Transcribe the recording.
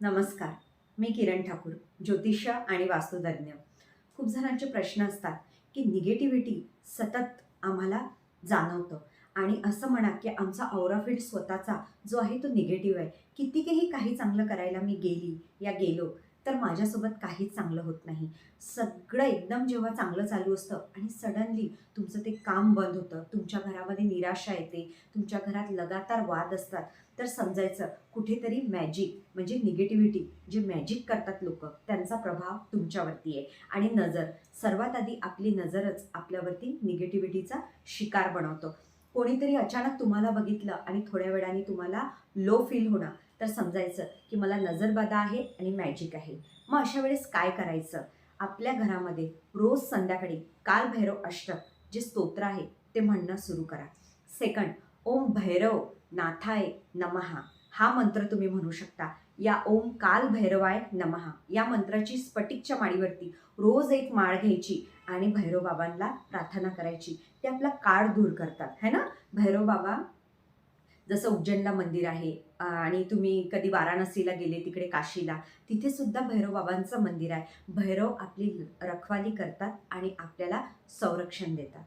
नमस्कार. मी किरण ठाकूर ज्योतिष आणि वास्तुतज्ञ. खूप जणांचे प्रश्न असतात की निगेटिव्हिटी सतत आम्हाला जाणवतं. आणि असं म्हणा की आमचा औरा फील्ड स्वतःचा जो आहे तो निगेटिव्ह आहे. कितीकही काही चांगलं करायला मी गेली या गेलो तर माझ्यासोबत काहीच चांगलं होत नाही. सगळं एकदम जेव्हा चांगलं चालू असतं आणि सडनली तुमचं ते काम बंद होतं तुमच्या घरामध्ये निराशा येते तुमच्या घरात लगातार वाद असतात तर समजायचं कुठेतरी मॅजिक म्हणजे निगेटिव्हिटी जे मॅजिक करतात लोक त्यांचा प्रभाव तुमच्यावरती आहे. आणि नजर सर्वात आधी आपली नजरच आपल्यावरती निगेटिव्हिटीचा शिकार बनवतो. कोणीतरी अचानक तुम्हाला बघितलं आणि थोड्या वेळाने तुम्हाला लो फील होणं तर समजायचं की मला नजरबाधा आहे आणि मॅजिक आहे. मग अशा वेळेस काय करायचं? आपल्या घरामध्ये रोज संध्याकाळी कालभैरव अष्टक जे स्तोत्र आहे ते म्हणणं सुरू करा. सेकंड ओम भैरव नाथाय नमहा हा मंत्र तुम्ही म्हणू शकता. या ओम काल भैरवाय नमहा या मंत्राची स्फटिकच्या माळीवरती रोज एक माळ घ्यायची आणि भैरव बाबांना प्रार्थना करायची. ते आपला काळ दूर करतात. है ना? भैरव बाबा जसं उज्जैनला मंदिर आहे आणि तुम्ही कधी वाराणसीला गेले तिकडे काशीला तिथे सुद्धा भैरव बाबांचं मंदिर आहे. भैरव आपली रखवाली करतात आणि आपल्याला संरक्षण देतात.